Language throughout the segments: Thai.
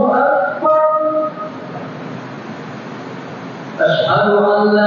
أكبر أشهد أن لا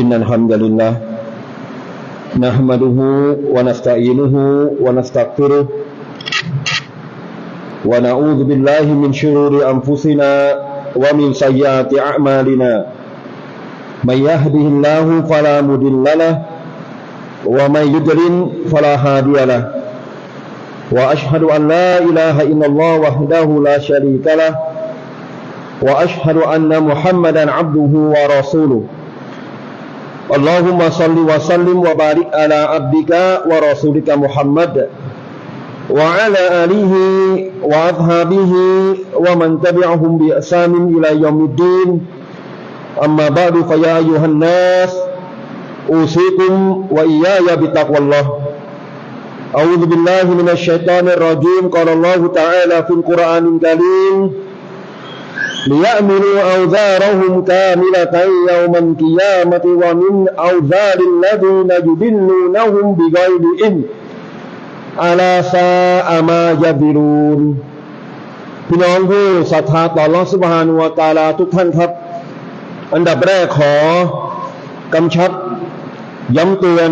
Innal hamdalillah nahmaduhu wa nasta'inuhu wa nastaghfiruh wa na'udzu billahi min shururi anfusina wa min sayyiati a'malina. May yahdihillahu wa may yudlil wa ashhadu an la ilaha illallah wahdahu la syarika wa ashhadu anna muhammadan 'abduhu wa rasuluhu اللهم صل وسلم وبارك على عبدك ورسولك محمد وعلى آله وأصحابه ومن تبعهم بإحسان إلى يوم الدين أما بعد فيا أيها الناس أوصيكم وإياي بتقوى الله أعوذ بالله من الشيطان الرجيم قال الله تعالى في القرآن الكريم ليأمنوا أوزارهم كاملة يوم القيامة ومن أوزار الذين يضلونهم بغير علم ألا ساء ما يذرونพี่น้องผู้ศรัทธาต่อลอสุบฮานุวาตาลาทุกท่านครับ อันดับแรกขอกำชับย้ำเตือน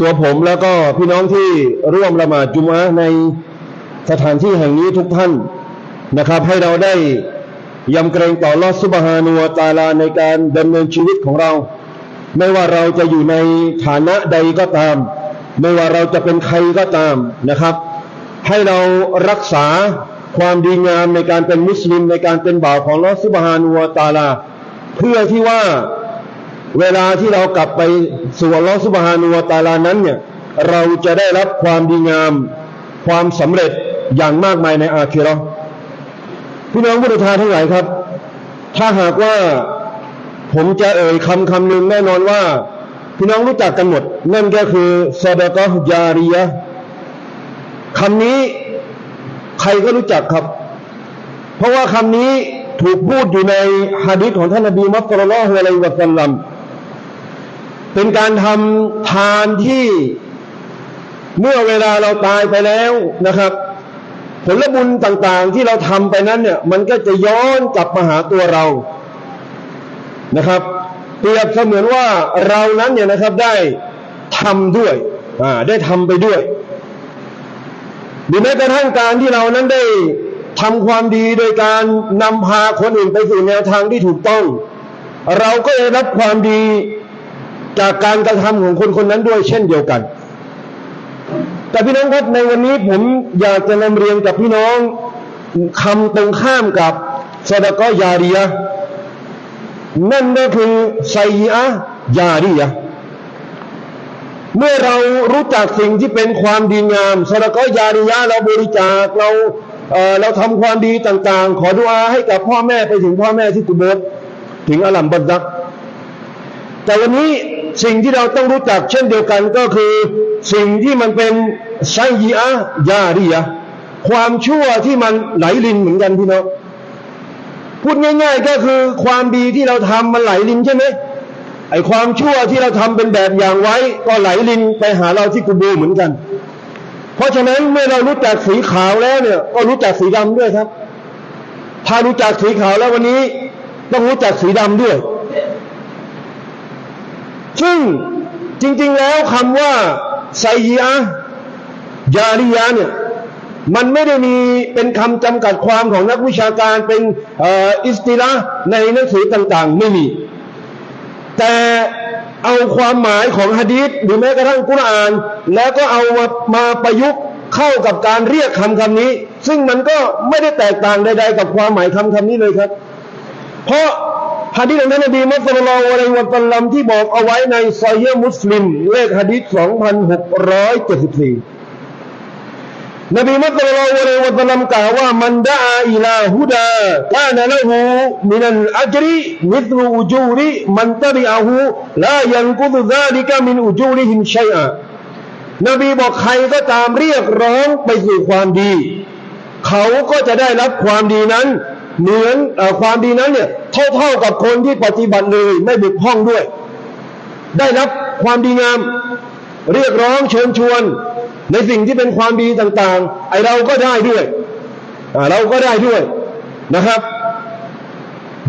ตัวผมแล้วก็พี่น้องที่ร่วมละหมาดจุมอะห์ในสถานที่แห่งนี้ทุกท่านนะครับ ให้เราได้ ยำเกรงต่อลอสุบฮานุวตาลาในการดำเนินชีวิตของเรา ไม่ว่าเราจะอยู่ในฐานะใดก็ตาม ไม่ว่าเราจะเป็นใครก็ตามนะครับ ให้เรารักษาความดีงามในการเป็นมุสลิมในการเป็นบ่าวของลอสุบฮานุวตาลา เพื่อที่ว่าเวลาที่เรากลับไปสู่ลอสุบฮานุวตาลานั้นเนี่ยเราจะได้รับความดีงาม ความสำเร็จอย่างมากมายในอาคิเราะ พี่น้องผู้ศรัทาทั้งหลายครับ ถ้าหากว่าผมจะเอ่ยคำคำหนึ่งแน่นอนว่า พี่น้องรู้จักกันหมด นั่นก็คือซาดะกะยาริยะคำนี้ใครก็รู้จักครับ เพราะว่าคำนี้ถูกพูดอยู่ในฮะดิษของท่านนบีมุฮัมมัดศ็อลลัลลอฮุอะลัยฮิวะซัลลัมเป็นการทำทานที่เมื่อเวลาเราตายไปแล้วนะครับ ผลบุญต่างๆที่เราทำไปนั้นเนี่ยมันก็จะย้อนกลับมาหาตัวเรานะครับเปรียบเสมือนว่าเรานั้นเนี่ยนะครับได้ทำด้วยอ่าได้ทำไปด้วยหรือแม้กระทั่งการที่เรานั้นได้ทำความดีโดยการนำพาคนอื่นไปสู่แนวทางที่ถูกต้อง เราก็ได้รับความดีจากการกระทำของคนคนนั้นด้วยเช่นเดียวกัน แต่พี่น้องครับในวันนี้ผมอยากจะนำเรียนกับพี่น้องคำตรงข้ามกับซาดะกอยาเริยนั่นก็คือไซยะยาเริยเมื่อเรารู้จักสิ่งที่เป็นความดีงามสระก็ยาริยะเราบริจาคเราเเราทำความดีต่างๆ ขอดุอาให้กับพ่อแม่ไปถึงพ่อแม่ที่กุโบสถึงอลลัมบัดดักแต่วันนี้สิ่งที่เราต้องรู้จักเช่นเดียวกันก็คือ สิ่งที่มันเป็นไซยีอะยาริยะความชั่วที่มันไหลลินเหมือนกันพี่น้องพูดง่าย ๆ ก็คือความดีที่เราทำมันไหลลินใช่ไหมไอความชั่วที่เราทำเป็นแบบอย่างไว้ ก็ไหลลินไปหาเราที่กุโบเหมือนกัน เพราะฉะนั้นเมื่อเรารู้จักสีขาวแล้วเนี่ย ก็รู้จักสีดำด้วยครับ ถ้ารู้จักสีขาวแล้ววันนี้ต้องรู้จักสีดำด้วย ซึ่งจริง ๆ แล้วคำว่า ไซยีอะยาริยะเนี่ยมันไม่ได้มีเป็นคำจำกัดความของนักวิชาการเป็นอ,อิสติละในหนังสือต่างๆ ไม่มี แต่เอาความหมายของฮะดีษหรือแม้กระทั่งกุรอาน แล้วก็เอามามาประยุกต์เข้ากับการเรียกคำคำนี้ ซึ่งมันก็ไม่ได้แตกต่างใด ๆ กับความหมายคำคำนี้เลยครับ เพราะ ฮะดีษของท่านนบีมุสลิมเราอะลัยฮิวะสัลลัมที่บอกเอาไว้ในซอยห์มุสลิม เลขฮะดีษ2674นบีมุสลิมเราอะลัยฮิวะสัลลัมกล่าวว่ามันดาอิลาฮุดากานะละหูมินัลอัจริมิธลุอุจูริมันตะบิอะฮูลายันกุดุซาลิกะมินอุจูริฮิมชัยอะนบีบอกใครก็ตามเรียกร้องไปสู่ความดี เขาก็จะได้รับความดีนั้น เหมือนอความดีนั้นเนี่ยเท่าๆกับคนที่ปฏิบัติเลยไม่บกพร่องด้วย ได้รับความดีงาม เรียกร้องเชิญชวน ในสิ่งที่เป็นความดีต่างๆ ไอเราก็ได้ด้วยเราก็ได้ด้วยนะครับ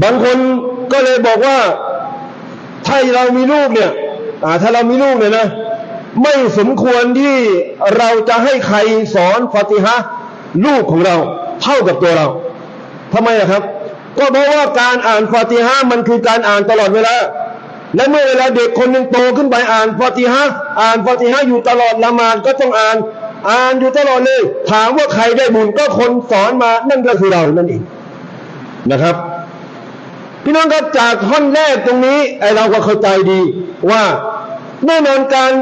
บางคนก็เลยบอกว่าถ้าเรามีลูกเนี่ยถ้าเรามีลูกเนี่ยนะไม่สมควรที่เราจะให้ใครสอนฟาติฮะลูกของเราเท่ากับตัวเรา ทำไมอะครับ ก็เพราะว่าการอ่านฟาติฮะห์มันคือการอ่านตลอดเวลา และเมื่อเวลาเด็กคนหนึ่งโตขึ้นไปอ่านฟาติฮะห์อ่านฟาติฮะห์อยู่ตลอดละมาดก็ต้องอ่าน อ่านอยู่ตลอดเลย ถามว่าใครได้บุญก็คนสอนมานั่นก็คือเรานั่นเองนะครับ พี่น้องครับจากท่อนแรกตรงนี้ไอเราก็เข้าใจดีว่าแน่นอนการ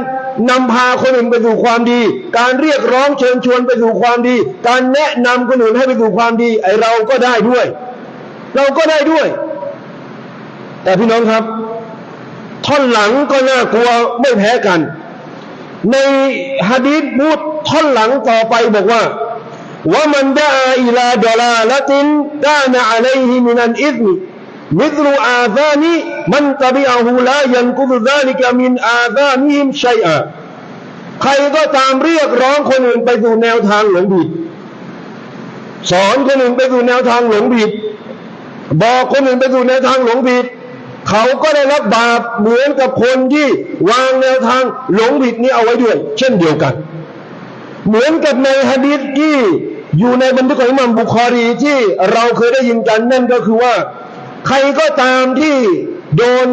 นำพาคนอื่นไปสู่ความดี การเรียกร้องเชิญชวนไปสู่ความดี การแนะนำคนอื่นให้ไปสู่ความดีไอเราก็ได้ด้วย เราก็ได้ด้วย แต่พี่น้องครับ ท่อนหลังก็น่ากลัวไม่แพ้กัน ในฮะดีษพูดท่อนหลังต่อไปบอกว่าว่ามันดาอิลาดลาละตินกานะอะลัยฮิมินันอิซมิ มิธลุอาซานิมันตะบิอะฮูลายันกุดซาลิกะมินอาซานิมชัยอะใครก็ตามเรียกร้องคนอื่นไปสู่แนวทางหลงผิดสอนคนอื่นไปสู่แนวทางหลงผิดบอกคนอื่นไปสู่แนวทางหลงผิดเขาก็ได้รับบาปเหมือนกับคนที่วางแนวทางหลงผิดนี้เอาไว้ด้วย เช่นเดียวกัน เหมือนกับในฮะดีษที่อยู่ในบันทึกของอิหมัมบุคอรีที่เราเคยได้ยินกันนั่นก็คือว่า ใครก็ตามที่โดน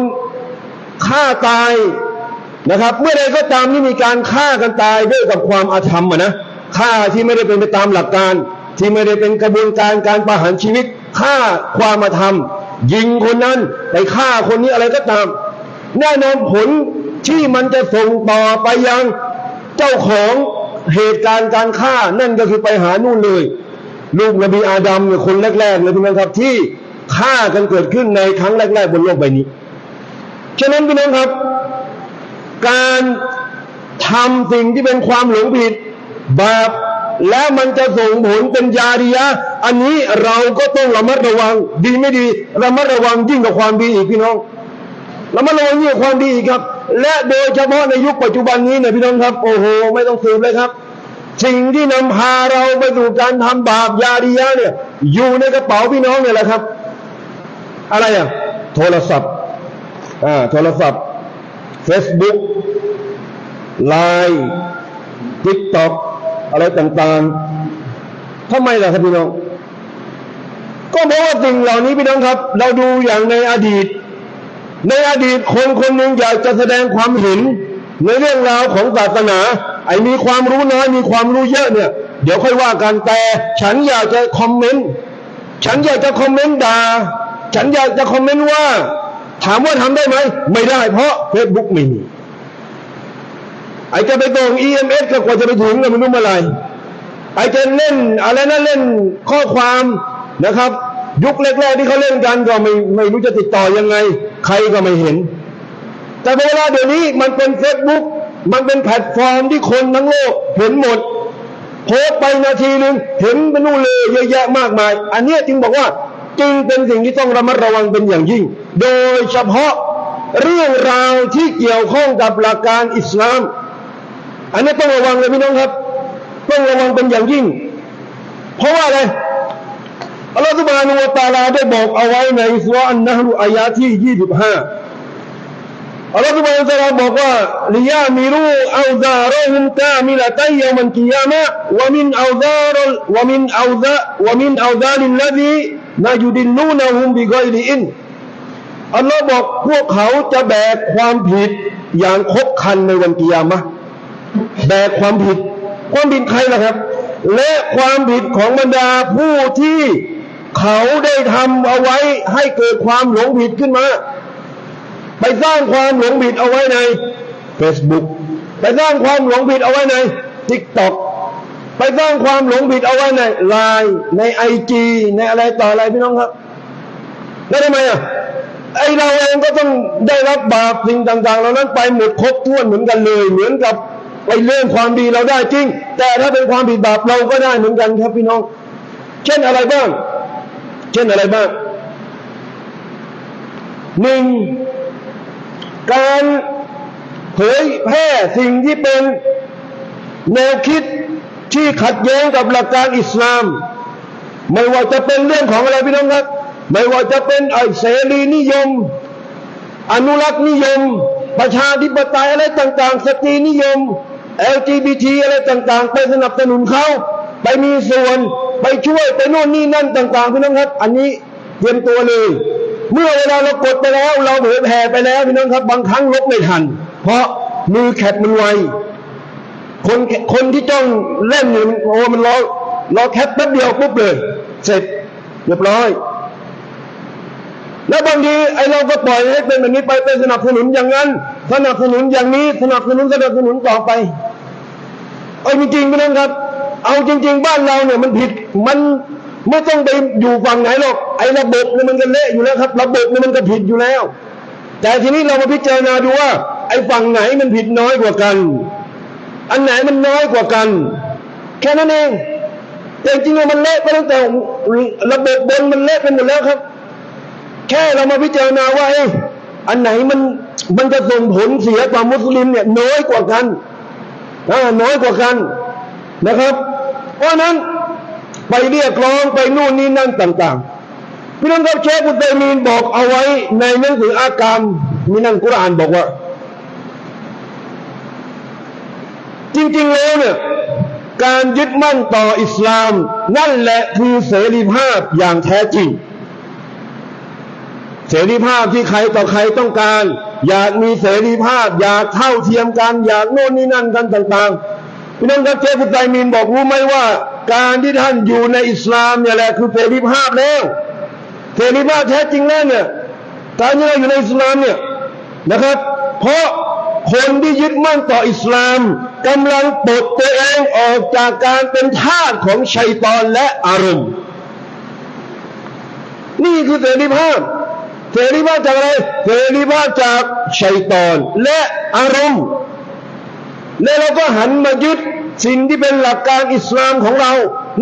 ฆ่าตายนะครับ เมื่อใดก็ตามที่มีการฆ่ากันตายด้วยกับความอาธรรมนะฆ่าที่ไม่ได้เป็นไปตามหลักการ ที่ไม่ได้เป็นกระบวนการการประหารชีวิตฆ่าความอาธรรม ยิงคนนั้นไปฆ่าคนนี้อะไรก็ตาม แน่นอนผลที่มันจะส่งต่อไปยังเจ้าของเหตุการณ์การฆ่านั่นก็คือไปหานู่นเลย ลูกนบีอาดัมเนี่ยคนแรกๆเลยพี่น้องครับที่ ฆ่ากันเกิดขึ้นในครั้งแรก ๆ บนโลกใบนี้ ฉะนั้นพี่น้องครับ การทำสิ่งที่เป็นความหลงผิด บาปแล้วมันจะส่งผลเป็นยาริยะอันนี้เราก็ต้องระมัดระวัง ดีไม่ดีระมัดระวังยิ่งกว่าความดีอีกพี่น้องระมัดระวังยิ่งกว่าความดีอีกครับ และโดยเฉพาะในยุคปัจจุบันนี้เนี่ยพี่น้องครับ โอ้โห ไม่ต้องสืบเลยครับ สิ่งที่นำพาเราไปสู่การทำบาปยาริยะเนี่ย อยู่ในกระเป๋าพี่น้องเนี่ยแหละครับ อะไรอะโทรศัพท์อ่าโทรศัพท์ Facebook ไลน์ทิกตอกอะไรต่างๆทำไมล่ะครับพี่น้อง ก็เพราะว่าสิ่งเหล่านี้พี่น้องครับ เราดูอย่างในอดีต ในอดีตคนคนหนึ่งอยากจะแสดงความเห็น ในเรื่องราวของศาสนา ไอ้มีความรู้น้อยมีความรู้เยอะเนี่ย เดี๋ยวค่อยว่ากันแต่ ฉันอยากจะคอมเมนต์ ฉันอยากจะคอมเมนต์ด่า ฉันอยากจะคอมเมนต์ว่า ถามว่าทำได้ไหม ไม่ได้เพราะเฟซบุ๊กไม่มีอ้จะไปส่ง EMS ก็กว่าจะไปถึงก็ไม่รู้เมื่อไรไอ้จะเล่นอะไรนะเล่นข้อความนะครับ ยุคแรกๆที่เขาเล่นกันก็ไม่ไม่รู้จะติดต่อยังไง ใครก็ไม่เห็น แต่เวลาเดี๋ยวนี้มันเป็นเฟซบุ๊กมันเป็นแพลตฟอร์มที่คนทั้งโลกเห็นหมดโพสไปนาทีหนึ่งเห็นเป็นนู่นเลยเยอะแยะมากมาย อันนี้จึงบอกว่า จึงเป็นสิ่งที่ต้องระมัดระวังเป็นอย่างยิ่ง โดยเฉพาะเรื่องราวที่เกี่ยวข้องกับหลักการอิสลาม อันนี้ต้องระวังเลยพี่น้องครับ ต้องระวังเป็นอย่างยิ่ง เพราะว่าอะไรอัลลอฮฺสุบานุวะตาลาได้บอกเอาไว้ในสุราะห์นะฮ์อายะที่ยิบห์ฮะ อัลลอฮฺสุบฮานะฮูวะตะอาลาบอกว่าลิยามิรูอัลซารุฮุมกามิละตัยยามันกิยามะวะมินอัลซารวะมินอัลซาวะมินอัลซาลิลลซีนายุดิลลูนะฮุมบิกอยริอินอัลลอฮ์บอกพวกเขาจะแบกความผิดอย่างครบครันในวันกิยามะแบกความผิด ความผิดใครล่ะครับ และความผิดของบรรดาผู้ที่เขาได้ทำเอาไว้ให้เกิดความหลงผิดขึ้นมา ไปสร้างความหลงผิดเอาไว้ใน Facebook ไปสร้างความหลงผิดเอาไว้ใน TikTok ไปสร้างความหลงผิดเอาไว้ใน Line ใน IG ในอะไรต่ออะไรพี่น้องครับ แล้วทำไมอะไอเราเองก็ต้องได้รับบาปสิ่งต่างๆเหล่านั้นไปหมดครบถ้วนเหมือนกันเลย เหมือนกับไปเรื่องความดีเราได้จริง แต่ถ้าเป็นความผิดบาปเราก็ได้เหมือนกันครับพี่น้อง เช่นอะไรบ้าง เช่นอะไรบ้างหนึ่ง การเผยแพร่สิ่งที่เป็นแนวคิดที่ขัดแย้งกับหลักการอิสลาม ไม่ว่าจะเป็นเรื่องของอะไรพี่น้องครับ ไม่ว่าจะเป็นไอเสรีนิยม อนุรักษ์นิยม ประชาธิปไตยอะไรต่าง ๆ สตรีนิยม LGBT อะไรต่าง ๆ ไปสนับสนุนเขาไปมีส่วนไปช่วยไปโน่นนี่นั่นต่าง ๆ พี่น้องครับ อันนี้เตรียมตัวเลย เมื่อเวลาเรากดไปแล้ว เราเผยแผ่ไปแล้วพี่น้องครับ บางครั้งลบไม่ทัน เพราะมือแคปมันไวคนคนที่จ้องเล่นเนี่ยโอ้มันรอรอแคปแป๊บเดียวปุ๊บเลย เสร็จเรียบร้อย แล้วบางทีไอ้เราก็ปล่อยให้เป็นแบบนี้ไปเป็นสนับสนุนอย่างนั้นสนับสนุนอย่างนี้สนับสนุนสนับสนุนต่อไปเอาจริงๆพี่น้องครับ เอาจริง ๆ บ้านเราเนี่ยมันผิดมัน ไม่ต้องไปอยู่ฝั่งไหนหรอกไอ้ระบบเนี่ยมันก็เละอยู่แล้วครับ ระบบเนี่ยมันก็ผิดอยู่แล้ว แต่ทีนี้เรามาพิจารณาดูว่า ไอ้ฝั่งไหนมันผิดน้อยกว่ากัน อันไหนมันน้อยกว่ากัน แค่นั้นเองแต่จริงๆมันเละไปตั้งแต่ระบบบนมันเละไปหมดแล้วครับ แค่เรามาพิจารณาว่าเอ้อันไหนมันมันจะส่งผลเสียต่อมุสลิมเนี่ยน้อยกว่ากันอ่าน้อยกว่ากันนะครับ เพราะนั้น ไปเรียกร้องไปนู่นนี่นั่นต่างๆพี่น้องครับเชคอุตัยมีนบอกเอาไว้ในหนังสืออากามมีนั่นกุรานบอกว่า จริงๆแล้วเนี่ยการยึดมั่นต่ออิสลาม นั่นแหละคือเสรีภาพอย่างแท้จริง เสรีภาพที่ใครต่อใครต้องการ อยากมีเสรีภาพ อยากเท่าเทียมกัน อยากโน่นนี่นั่นกันต่างๆพี่น้องครับเชฟฟุตไซมีนบอกรู้ไหมว่า การที่ท่านอยู่ในอิสลามเนี่ยแหละคือเสรีภาพแล้วเสรีภาพแท้จริงแล้วเนี่ยการที่เราอยู่ในอิสลามเนี่ยนะครับ เพราะคนที่ยึดมั่นต่ออิสลามกำลังปลดตัวเองออกจากการเป็นทาสของชัยตอนและอารมณ์ นี่คือเสรีภาพเสรีภาพจากอะไรเสรีภาพจากชัยตอนและอารมณ์ และเราก็หันมายึด สิ่งที่เป็นหลักการอิสลามของเรา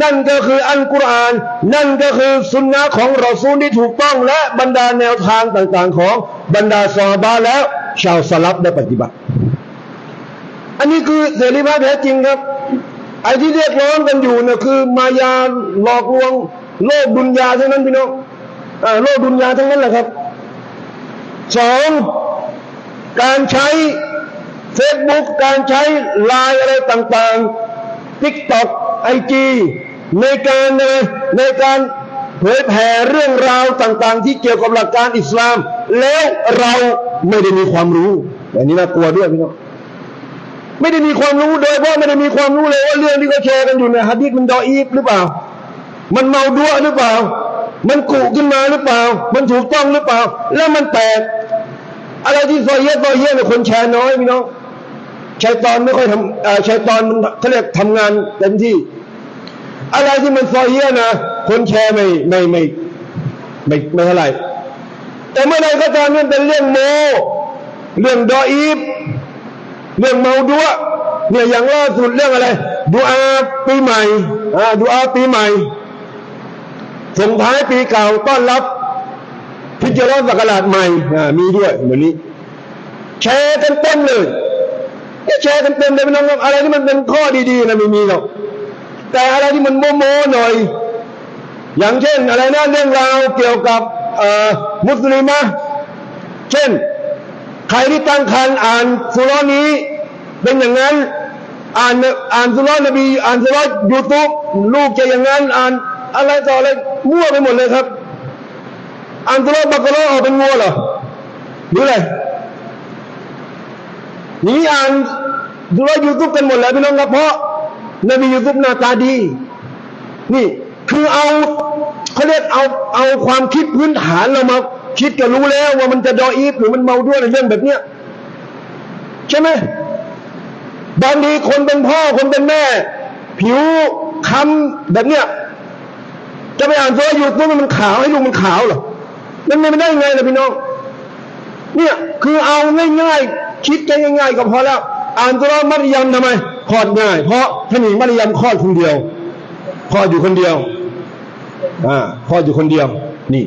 นั่นก็คืออัลกุรอาน นั่นก็คือสุนนะของรอซูลที่ถูกต้องและบรรดาแนวทางต่างๆ ของบรรดาซอฮาแล้ว ชาวสลับได้ปฏิบัติ อันนี้คือเสรีภาพแท้จริงครับ ไอ้ที่เรียกร้องกันอยู่เนี่ยคือ มายาหลอกลวง โลกดุนยาทั้งนั้นพี่น้องโลกดุนยาทั้งนั้นแหละครับสองการใช้ เฟซบุ๊กการใช้ไลน์อะไรต่างๆทิกตอกไอจีในการในในการเผยแผ่เรื่องราวต่างๆ ที่เกี่ยวกับหลักการอิสลาม แล้วเราไม่ได้มีความรู้อันนี้น่ากลัวด้วยพี่น้องไม่ได้มีความรู้โดยเพราะไม่ได้มีความรู้เลยว่าเรื่องที่เขาแชร์กันอยู่เนี่ยฮะดิษมันดออีฟหรือเปล่า มันเมาดัวหรือเปล่า มันกุขึ้นมาหรือเปล่า มันถูกต้องหรือเปล่า แล้วมันแตกอะไรที่ซอยเยอะซอยเยอะเนี่ยคนแชร์น้อยพี่น้อง ชัยตอนไม่ค่อยทำชัยตอนมันเขาเรียกทำงานเต็มที่ อะไรที่มันซอยเยอะนะ คนแชร์ไม่ไม่ไม่ไม่ไม่เท่าไหร่แต่เมื่อใดก็ตามมันเป็นเรื่องโม เรื่องดออีฟเรื่องเมาดัวเนี่ยอย่างล่าสุดเรื่องอะไรดูอาปีใหม่อ่าดูอาปีใหม่ส่งท้ายปีเก่าต้อนรับ พิจารณาศักราชใหม่อ่ามีด้วยเหมือนนี้แชร์กันเต็มเลย นี่ยแชร์กันเต็มเลยพี่น้องครับอะไรที่มันเป็นข้อดีๆนะไม่มีหรอกแต่อะไรที่มันโมๆหน่อย อย่างเช่น อะไรนะเรื่องราวเกี่ยวกับมุสลิมะเช่น ใครที่ตั้งครรภ์อ่านสุราะห์นี้ เป็นอย่างนั้นอ่านอ่านสุราะห์นบีอ่านสุราะห์ยูทูบลูกจะอย่างนั้นอ่านอะไรต่ออะไรมั่วไปหมดเลยครับอ่านสุราะห์บักราะห์ออกเป็นงัวเหรอหรืออะไร นี่อ่านสุรายูทูบกันหมดแล้วพี่น้องครับเพราะนบียูทูบหน้าตาดี นี่คือเอาเขาเรียกเอาเอาความคิดพื้นฐานเรามาคิดก็รู้แล้วว่ามันจะดออีฟหรือมันเมาด้วยในเรื่องแบบเนี้ยใช่ไหมบางทีคนเป็นพ่อคนเป็นแม่ ผิวค้ำแบบเนี้ยจะไปอ่านตัวอยู่ตัวมันขาวให้ลูกมันขาวเหรอมันไม่ได้ไงล่ะพี่น้อง เนี่ยคือเอาง่ายๆคิดกันง่ายๆก็พอแล้ว อ่านตัวมัธยมทำไมคลอดง่าย เพราะท่านหญิงมัธยมคลอดคนเดียวคลอดอยู่คนเดียวอ่าคลอดอยู่คนเดียว นี่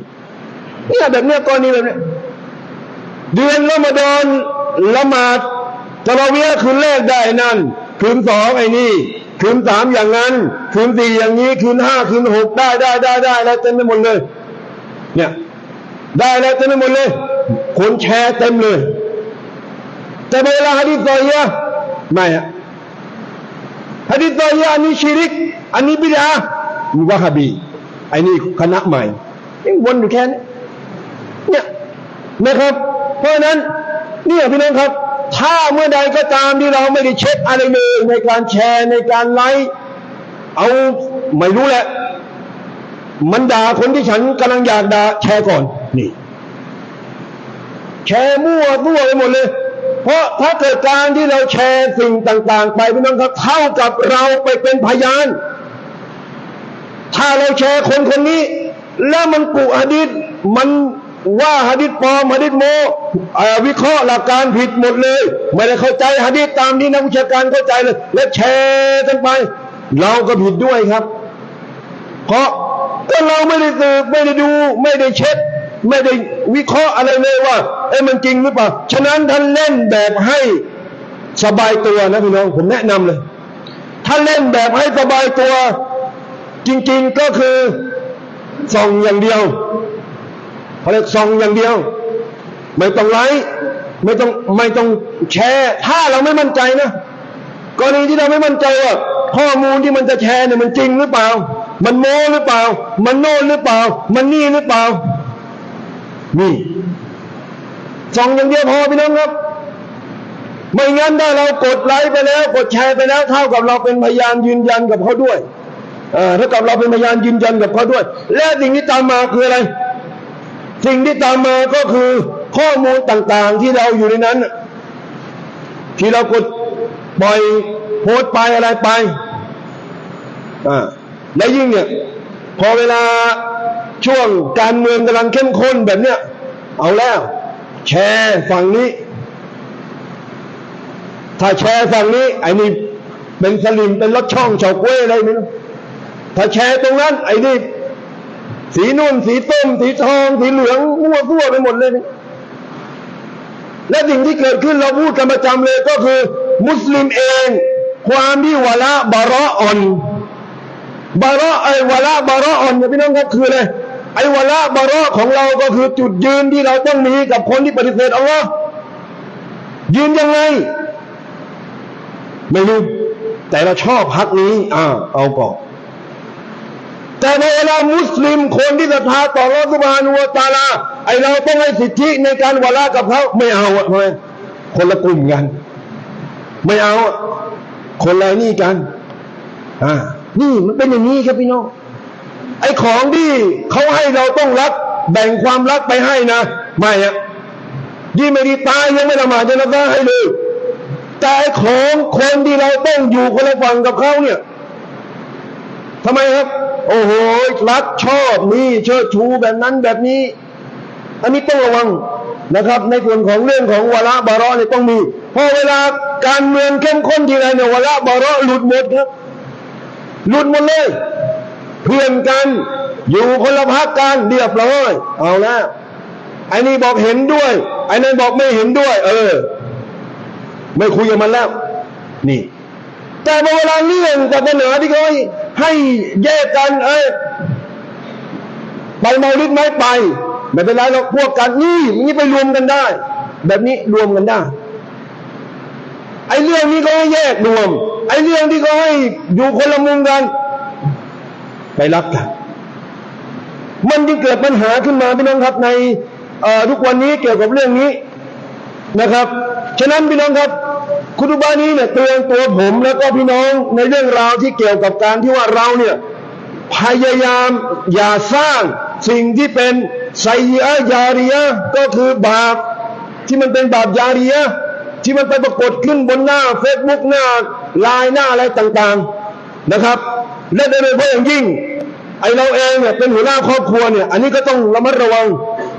เนี่ยแบบเนี้ยกรณีแบบเนี้ยเดือนละมาดอนละมาดตะเราเวียคืนแรกได้นั่น คืนสองไอ้นี่ คืนสามอย่างนั้น คืนสี่อย่างนี้ คืนห้าคืนหกได้ได้ได้ได้แล้วเต็มไปหมดเลย เนี่ย ได้แล้วเต็มไปหมดเลย คนแชร์เต็มเลย แต่เวลาฮะดิษซอยะไม่อะฮะดิษซอยะอันนี้ชิริก อันนี้บิดามีวะฮาบีอ้นี่คณะใหม่ยังวนอยู่แค่นี้เนี่ยนะครับ เพราะฉะนั้นเนี่ยพี่น้องครับ ถ้าเมื่อใดก็ตามที่เราไม่ได้เช็คอะไรเลยในการแชร์ในการไลค์เอาไม่รู้แหละ มันด่าคนที่ฉันกำลังอยากด่าแชร์ก่อนนี่ แชร์มั่วตัวไปหมดเลย เพราะถ้าเกิดการที่เราแชร์สิ่งต่าง ๆ ไปพี่น้องครับเท่ากับเราไปเป็นพยาน ถ้าเราแชร์คนคนนี้ แล้วมันกุหะดิษมันว่าหะดิษปลอมหะดิษโมวิเคราะห์หลักการผิดหมดเลย ไม่ได้เข้าใจหะดิษตามที่นักวิชาการเข้าใจเลย และแชร์กันไป เราก็ผิดด้วยครับ เพราะก็เราไม่ได้สืบไม่ได้ดู ไม่ได้เช็ค ไม่ได้วิเคราะห์อะไรเลยว่า เอ้มันจริงหรือเปล่า ฉะนั้นท่านเล่นแบบให้สบายตัวนะพี่น้อง ผมแนะนำเลย ถ้าเล่นแบบให้สบายตัว จริง ๆก็คือส่องอย่างเดียวเขาเรียกส่องอย่างเดียว ไม่ต้องไลค์ไม่ต้องไม่ต้องแชร์ ถ้าเราไม่มั่นใจนะกรณีที่เราไม่มั่นใจว่าข้อมูลที่มันจะแชร์เนี่ยมันจริงหรือเปล่า มันโม้หรือเปล่า มันโน่นหรือเปล่า มันนี่หรือเปล่า นี่ส่องอย่างเดียวพอพี่น้องครับ ไม่งั้นถ้าเรากดไลค์ไปแล้ว กดแชร์ไปแล้ว เท่ากับเราเป็นพยานยืนยันกับเขาด้วยเอ่าเท่ากับเราเป็นพยานยืนยันกับเขาด้วย และสิ่งที่ตามมาคืออะไร สิ่งที่ตามมาก็คือข้อมูลต่างๆที่เราอยู่ในนั้น ที่เรากดปล่อยโพสต์ไปอะไรไปอ่าและยิ่งเนี่ยพอเวลา ช่วงการเมืองกำลังเข้มข้นแบบเนี้ยเอาแล้ว แชร์ฝั่งนี้ ถ้าแชร์ฝั่งนี้ไอ้นี่เป็นสลิมเป็นรถช่องเฉาก้วยอะไรไม่ถ้าแชร์ตรงนั้น ไอ้นี่สีนุ่นสีต้มสีทองสีเหลืองมั่วซั่วไปหมดเลยนี่และสิ่งที่เกิดขึ้นเราพูดกันประจำเลยก็คือ มุสลิมเอง ความที่วะละบาระอ่อนบาระไอ้วะละบาระอ่อนเนี่ยพี่น้องครับคืออะไร ไอ้วะละบาระของเราก็คือจุดยืนที่เราต้องมีกับคนที่ปฏิเสธอัลลอฮ์ยืนยังไง ไม่รู้แต่เราชอบพักนี้อ่าเอาก่อนแต่ในเวลามุสลิมคนที่ศรัทธาต่อรัสุบานุวตาลาไอเราต้องให้สิทธิในการวะละกับเขาไม่เอาอะทำไมคนละกลุ่มกัน ไม่เอา คนละนี่กัน อ่า นี่มันเป็นอย่างนี้ครับพี่น้อง ไอ้ของที่เขาให้เราต้องรักแบ่งความรักไปให้นะ ไม่อะยี่ไม่ดีตายยังไม่ละหมาดจะนับได้ให้เลยแต่ไอ้ของคนที่เราต้องอยู่คนละฝั่งกับเขาเนี่ยทำไมครับ โอ้โหรักชอบนี่เชิดชูแบบนั้นแบบนี้ อันนี้ต้องระวังนะครับ ในส่วนของเรื่องของวาระบาระเนี่ยต้องมีเพอเวลาการเมืองเข้มข้นทีไรเนี่ยวาระบาระหลุดหมดครับ หลุดหมดเลย เพื่อนกัน อยู่คนละพักกันเรียบร้อยเอาละไอ้นี่บอกเห็นด้วย ไอ้นั่นบอกไม่เห็นด้วย เออ ไม่คุยกับมันแล้ว นี่ แต่เวลาเรื่องกับปัญหาที่เขาให้แยกกัน เอ้ยไปเมาลิดไหมไป ไม่เป็นไรหรอกพวกกันนี่นี่ไปรวมกันได้ แบบนี้รวมกันได้ ไอ้เรื่องนี้ก็ให้แยกรวม ไอ้เรื่องที่เขาให้อยู่คนละมุมกัน ไปรับกัน มันจึงเกิดปัญหาขึ้นมาพี่น้องครับในทุกวันนี้เกี่ยวกับเรื่องนี้นะครับ ฉะนั้นพี่น้องครับ คุณุบานี้เนี่ยเตือนตัวผมแล้วก็พี่น้องในเรื่องราวที่เกี่ยวกับการที่ว่าเราเนี่ยพยายามอย่าสร้างสิ่งที่เป็นไซยะยาริยก็คือบาปที่มันเป็นบาปยาเริยที่มันไปปรากฏขึ้นบนหน้าเฟซบุ๊กหน้าไลน์หน้าอะไรต่างๆนะครับ และโดยเฉพาะอย่างยิ่ง ไอเราเองเนี่ยเป็นหัวหน้าครอบครัวเนี่ย อันนี้ก็ต้องระมัดระวัง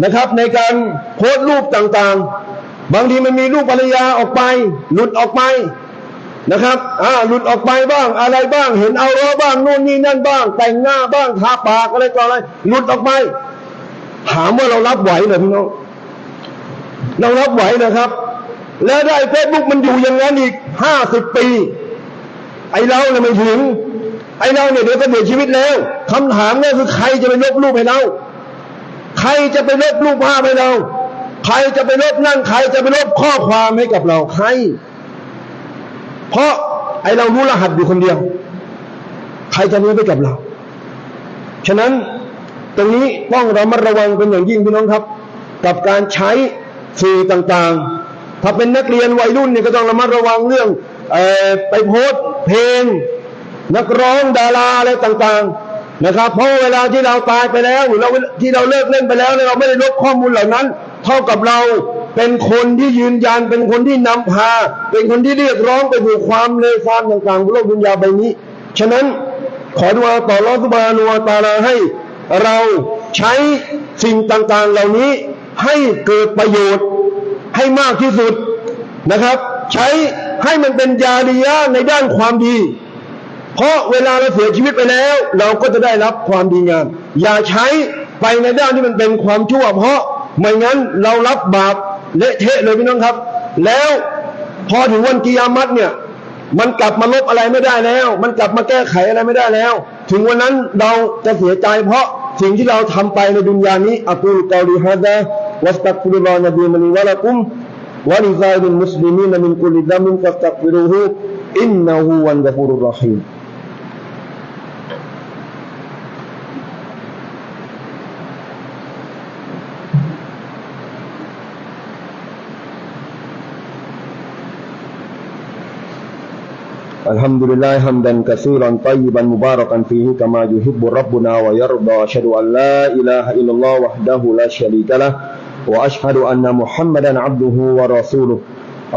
นะครับ ในการโพสต์รูปต่างๆ บางทีมันมีรูปภรรยาออกไป หลุดออกไปนะครับอ่าหลุดออกไปบ้าง อะไรบ้าง เห็นเอาล้อบ้างนู่นนี่นั่นบ้าง แต่งหน้าบ้างทาปากอะไรต่ออะไร หลุดออกไป ถามว่าเรารับไหวหรอพี่น้องเรารับไหวนะครับ แล้วได้เฟซบุ๊กมันอยู่อย่างนั้นอีกห้าสิบปี ไอ้เราเนี่ยไม่ถึง ไอ้เราเนี่ยเดี๋ยวก็เสียชีวิตแล้วคำถามเนี่ยคือใครจะไปลบรูปให้เรา ใครจะไปลบรูปภาพให้เรา ใครจะไปลบนั่นใครจะไปลบข้อความให้กับเราใคร เพราะไอ้เรารู้รหัสอยู่คนเดียว ใครจะรู้ไปกับเรา ฉะนั้นตรงนี้ต้องเรามาระวังเป็นอย่างยิ่งพี่น้องครับ กับการใช้สื่อต่างๆ ถ้าเป็นนักเรียนวัยรุ่นเนี่ยก็ต้องระมัดระวังเรื่องออไปโพสเพลง นักร้องดาราอะไรต่างๆนะครับเพราะเวลาที่เราตายไปแล้วหรือเราที่เราเลิกเล่นไปแล้วเราไม่ได้ลบข้อมูลเหล่านั้น เท่ากับเราเป็นคนที่ยืนยันเป็นคนที่นำพา เป็นคนที่เรียกร้องไปสู่ความเลวทรามต่างๆบนโลกดุนยาใบนี้ ฉะนั้นขอดุอาต่อรอสุบานุวาตาลาให้เราใช้สิ่งต่างๆเหล่านี้ให้เกิดประโยชน์ให้มากที่สุดนะครับ ใช้ให้มันเป็นยาดียะในด้านความดี เพราะเวลาเราเสียชีวิตไปแล้ว เราก็จะได้รับความดีงาม อย่าใช้ไปในด้านที่มันเป็นความชั่ว เพราะไม่งั้นเรารับบาปเละเทะเลยพี่น้องครับ แล้วพอถึงวันกิยามัตเนี่ยมันกลับมาลบอะไรไม่ได้แล้ว มันกลับมาแก้ไขอะไรไม่ได้แล้ว ถึงวันนั้นเราจะเสียใจ เพราะสิ่งที่เราทำไปในดุนยานี้อักูลกอลีฮะดะวัสตักฟิรุลลอฮ์นบีมันวะละกุมวะลิซาอิลมุสลิมีนมินกุลิดามินฟัสตักฟิรุฮูอินนะฮูวันกะฟูรุรรหีม الحمد لله حمدا كثيرا طيبا مباركا فيه كما يحب ربنا ويرضى. أشهد أن لا إله إلا الله وحده لا شريك له وأشهد أن محمدا عبده ورسوله.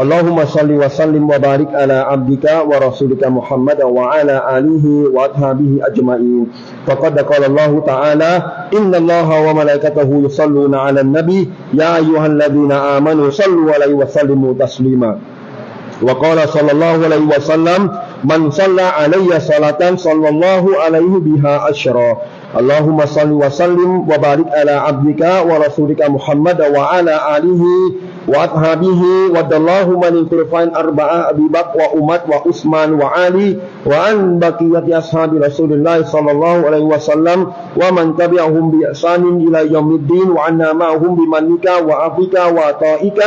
اللهم صل وسلم وبارك على عبدك ورسولك محمد وعلى آله وأصحابه أجمعين. فقد قال الله تعالى إن الله وملائكته يصلون على النبي يا أيها الذين آمنوا صلوا عليه وسلموا تسليما. وقال صلى الله عليه وسلم من صلى علي صلاة صلى الله عليه بها أشرا اللهم صل وسلم وبارك على عبدك ورسولك محمد وعلى آله وأصحابه ود اللهم من خلفاء أربعة أبي بكر وأمر وعثمان وعلي وعن بقية أصحاب رسول الله صلى الله عليه وسلم ومن تبعهم بإحسان إلى يوم الدين وعنا معهم بمنك وعفوك وعطائك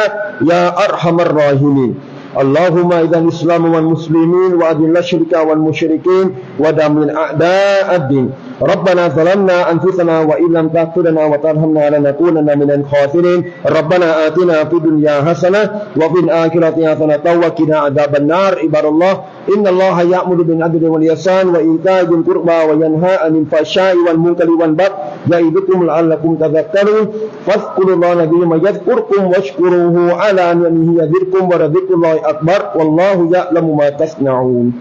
يا أرحم الراحمين. اللهم إذا الإسلام والمسلمين وأذل الشرك والمشركين ودمر أعداء الدين. ربنا ظلمنا أنفسنا وإن لم تغفر لنا وترحمنا لنكونن من الخاسرين. ربنا آتنا في الدنيا حسنة وفي الآخرة حسنة وقنا عذاب النار. عباد الله إن الله يأمر بالعدل والإحسان وإيتاء ذي القربى وينهى عن الفحشاء والمنكر والبغي يعظكم لعلكم تذكرون. فاذكروا الله العظيم يذكركم واشكروه على نعمه يزدكم ولذكر الله akbar wallahu ya'lamu ma tasna'un.